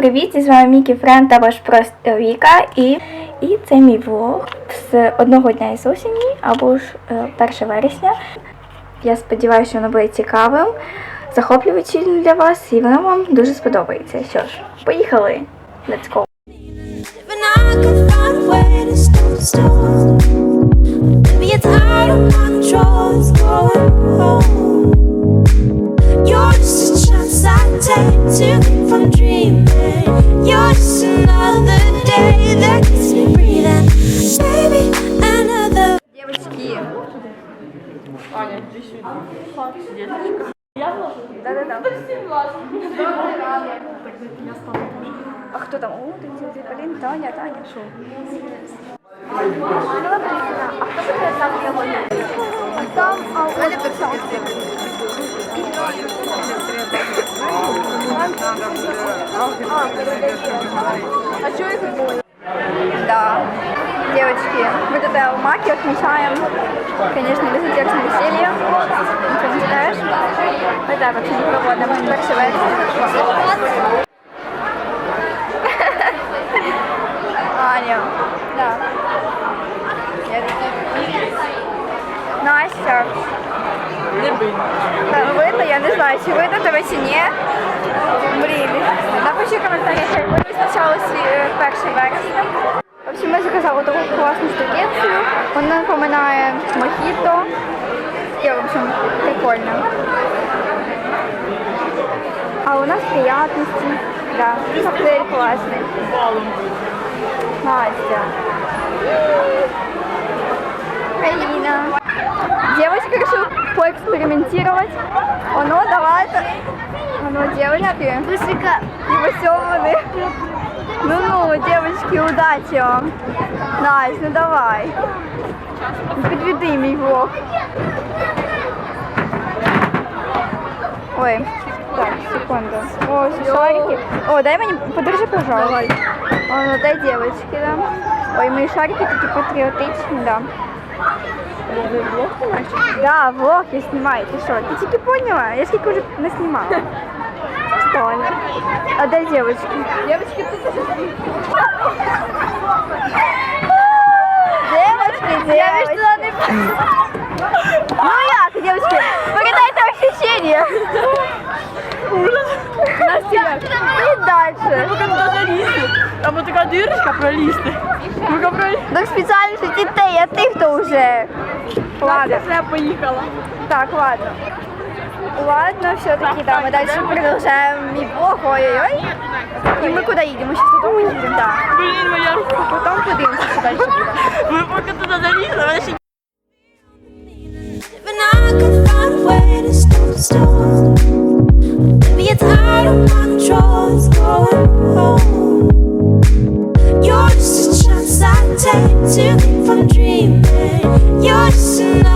привіт! З вами Мікі Френд та ваш просто Віка. І, і це мій влог з одного дня із осені або ж е, 1 вересня. Я сподіваюся, що воно буде цікавим, захоплюючим для вас, і воно вам дуже сподобається. Що ж, поїхали! Let's go! You're just a chance I take to from dreaming. You're just another day that keeps me breathing. Baby, another. Девочки! Да-да-да. А хто там? О, ти, ти, ти, Полін, Таня, Таня, що? А там а у А что их будет? Да. Девочки, мы э, в Маке отмечаем, конечно, безотечное веселье. Ничего не знаешь? Вот так вот сегодня проводим. 1 вересня. Аня. Да. Я такий. Настя. Та, видно, я не знаю, чи видно тебе чи ні. Блін, напиши в коментарях, як ви відзначали свій е, 1 вересня. В общем, ми заказали таку класну штукенцію. Вона напоминає мохіто. І, в общем, прикольно. А у нас приятности. Да, коктейль классный. Настя. Алина. Девочка решила поэкспериментировать. Оно, давай. это- Оно, девочки. Непосёманы. Ну-ну, девочки, удачи вам. Настя, ну давай. Подведи мій влог. Ой, так, секунду. О, шарики. О, дай мені, подержи, пожалуйста. О, ну дай девочки, да. Ой, мої шарики такі патріотичні, да. Да, влог я снимаю. Ты что, ты тільки поняла? Я сколько уже не снимала. Что ли? А дай девочки. Девочки, тут Девочки, девочки. Ну як, девочки, передайте ощущения. Настя, і дальше. Там залізти. Там от така дирочка пролізти. Ну-ка пролізти. Так спеціально для дітей, а ти хто вже? Ладно. Все, поїхала. Так, ладно. Ладно, все-таки, да, мы дальше продолжаем блог, ой-ой-ой. И мы куда едем? Мы сейчас туда едем, да. Блін, моя рука. Потом подивимося, що дальше буде. Ми поки туди залізли, вона ще But I can find a way to stop the storm. Maybe it's out of my control. It's going home. You're just a chance I take to keep from dreaming. You're just another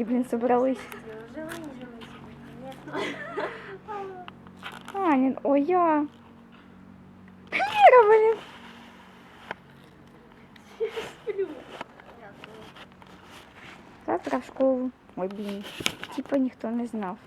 Опники, блин, собрались. Анин, ой, я. Вера, блин. Завтра в школу. Ой, блін. Типа ніхто не знав.